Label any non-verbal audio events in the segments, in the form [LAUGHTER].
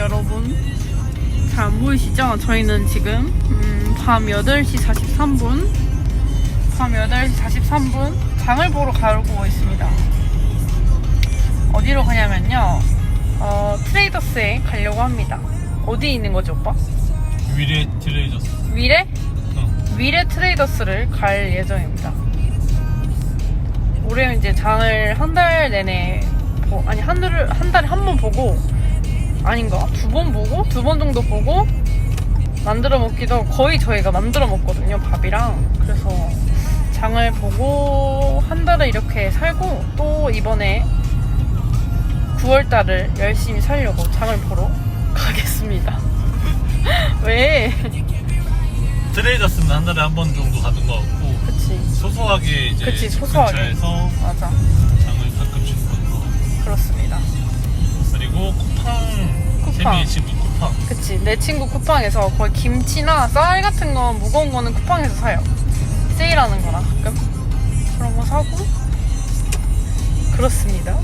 여러분 잘 안 보이시죠? 저희는 지금 음, 밤 8시 43분 밤 8시 43분 장을 보러 가고 있습니다 어디로 가냐면요 어, 트레이더스에 가려고 합니다 어디 있는 거죠 오빠? 위례 트레이저스. 위례? 어. 위례 트레이더스를 갈 예정입니다. 올해 이제 장을 한 달 내내 보- 아니 한 한 달에 한 번 보고 아닌가 두 번 보고 두 번 정도 보고 만들어 먹기도 거의 저희가 만들어 먹거든요 밥이랑 그래서 장을 보고 한 달을 이렇게 살고 또 이번에 9월 달을 열심히 살려고 장을 보러 [LAUGHS] 가겠습니다. [LAUGHS] 왜? 트레이저스는 한 달에 한 번 정도 가는 것 같고 그치. 소소하게 이제 그치, 집 소소하게. 근처에서 맞아. 장을 가끔씩 보는 거. 그렇습니다. 그리고 쿠팡. 쿠팡. 친구 쿠팡. 그치. 내 친구 쿠팡에서 거의 김치나 쌀 같은 거 무거운 거는 쿠팡에서 사요. 세일하는 거나 가끔. 그런 거 사고. 그렇습니다.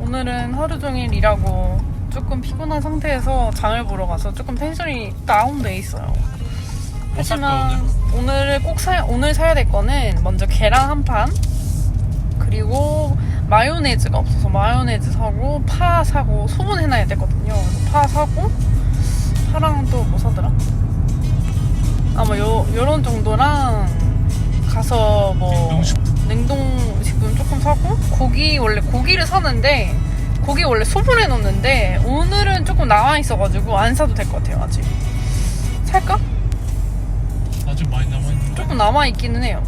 오늘은 하루 종일 일하고 조금 피곤한 상태에서 장을 보러 가서 조금 텐션이 다운돼 있어요. 뭐 하지만 오늘 꼭 사, 오늘 사야 될 거는 먼저 계란 한 판, 그리고 마요네즈가 없어서 마요네즈 사고 파 사고 소분해놔야 되거든요. 그래서 파 사고 파랑 또 뭐 사더라? 아마 요 요런 정도랑 가서 뭐 냉동식품. 조금 사고 고기 원래 고기를 사는데 고기 원래 소분해 놓는데 오늘은 조금 남아 있어가지고 안 사도 될 것 같아요 아직 살까? 아직 많이 남아 있는데. 조금 남아 있기는 해요.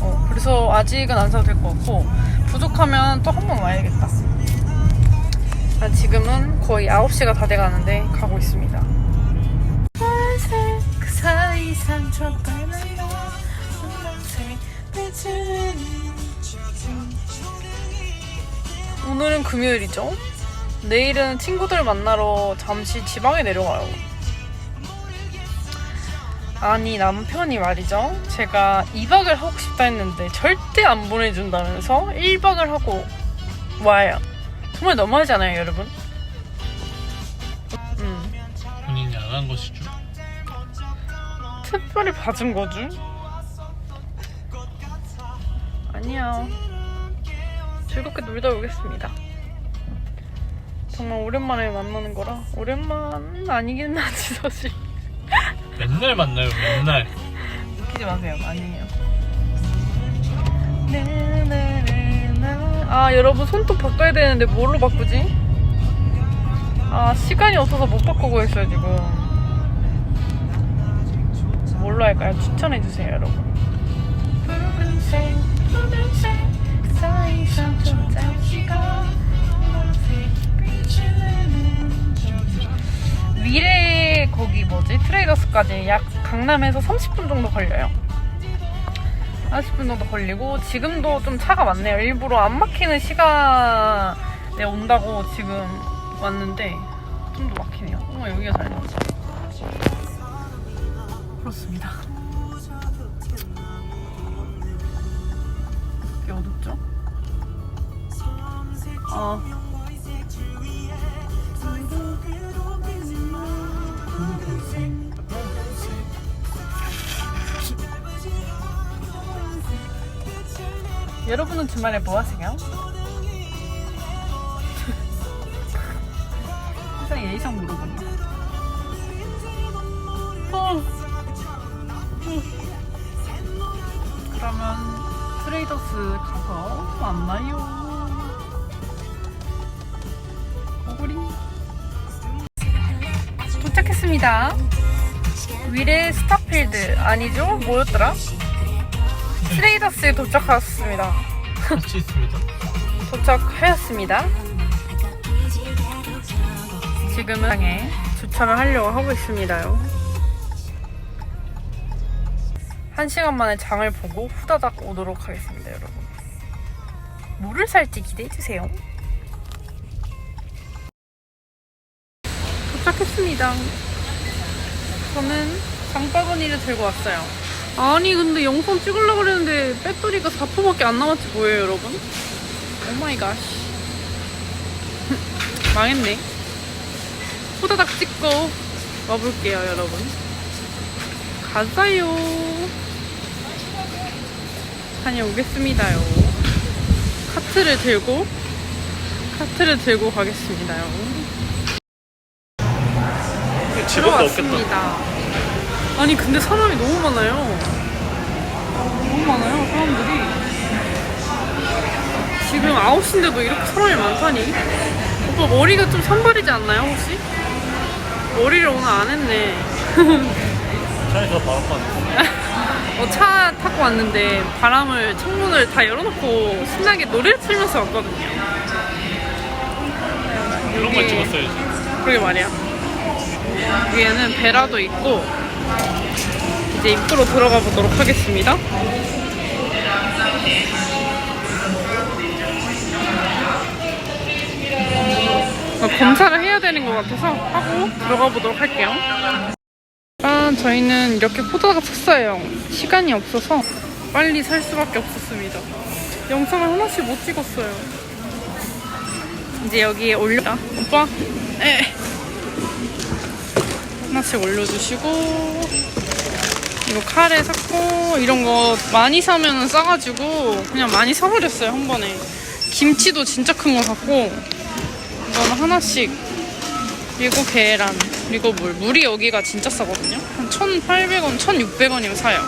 어, 그래서 아직은 안 사도 될 것 같고 부족하면 또 한 번 와야겠다. 아, 지금은 거의 9시가 다 돼가는데 가고 있습니다. 그 오늘은 금요일이죠. 내일은 친구들 만나러 잠시 지방에 내려가요. 아니 남편이 말이죠. 제가 2박을 하고 싶다 했는데 절대 안 보내준다면서 1박을 하고 와요. 정말 너무하잖아요, 여러분. 음, 본인이 안 한 것이죠. 특별히 봐준 거죠? 아니야. 즐겁게 놀다 오겠습니다. 정말 오랜만에 만나는 거라 오랜만 아니긴 하지 사실. 맨날 만나요, 맨날. 웃기지 마세요. 아니에요. 아 여러분 손톱 바꿔야 되는데 뭘로 바꾸지? 아 시간이 없어서 못 바꾸고 있어요 지금. 뭘로 할까요? 추천해 주세요 여러분. 푸른색 푸른색 그 사이 상처 잠시가 위례 거기 뭐지 트레이더스까지 약 강남에서 30분 정도 걸려요. 40분 정도 걸리고 지금도 좀 차가 많네요. 일부러 안 막히는 시간에 온다고 지금 왔는데 좀 더 막히네요. 어머 여기가 잘 나왔어. 그렇습니다. 어둡죠? 아 여러분은 주말에 뭐 하세요? 항상 예의상 물어본다. 어. 그러면 트레이더스 가서 만나요. 오구리. 도착했습니다. 위례 스타필드 아니죠? 뭐였더라? 트레이더스에 도착했습니다. 같이 있습니다. 도착하였습니다. 지금은 장에 주차를 하려고 하고 있습니다요. 한 시간 만에 장을 보고 후다닥 오도록 하겠습니다, 여러분. 뭐를 살지 기대해 주세요. 도착했습니다. 저는 장바구니를 들고 왔어요. 아니 근데 영상 찍으려고 그랬는데 배터리가 4%밖에 안 남았지 뭐예요 여러분? 오마이갓 [LAUGHS] 망했네. 호다닥 찍고 와볼게요, 여러분. 가자요. 다녀오겠습니다.요. 카트를 들고, 카트를 들고 가겠습니다요. 없겠다. 아니, 근데 사람이 너무 많아요. 너무 많아요, 사람들이. 지금 9시인데도 이렇게 사람이 많다니? 오빠 머리가 좀 산발이지 않나요, 혹시? 머리를 오늘 안 했네. 차에서 바람 판 [LAUGHS] 어, 차 타고 왔는데 바람을 창문을 다 열어놓고 신나게 노래를 틀면서 왔거든요. 이런 걸 찍었어야지. 그러게 말이야. 위에는 베라도 있고 이제 입구로 들어가 보도록 하겠습니다. 어, 검사를 해야 되는 것 같아서 하고 들어가 보도록 할게요. 일단 저희는 이렇게 포도가 샀어요. 시간이 없어서 빨리 살 수밖에 없었습니다. 영상을 하나씩 못 찍었어요. 이제 여기에 올려. 오빠, 에. 하나씩 올려주시고 이거 카레 샀고 이런 거 많이 사면 싸가지고 그냥 많이 사버렸어요 한 번에. 김치도 진짜 큰 거 샀고 이거는 하나씩. 그리고 계란 그리고 물. 물이 여기가 진짜 싸거든요? 한 1,800원 1,600원이면 사요.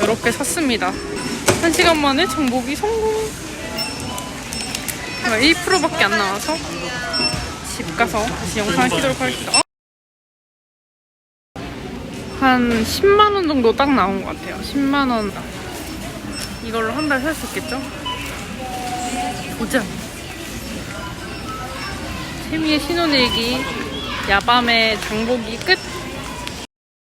이렇게 샀습니다. 한 시간 만에 정복이 성공. 1%밖에 안 나와서 집 가서 다시 영상 키도록 하겠습니다. 어? 한 10만 원 정도 딱 나온 것 같아요. 10만 원. 이걸로 한 달 살 수 있겠죠? 보자. 세미의 신혼일기. 야밤의 장보기 끝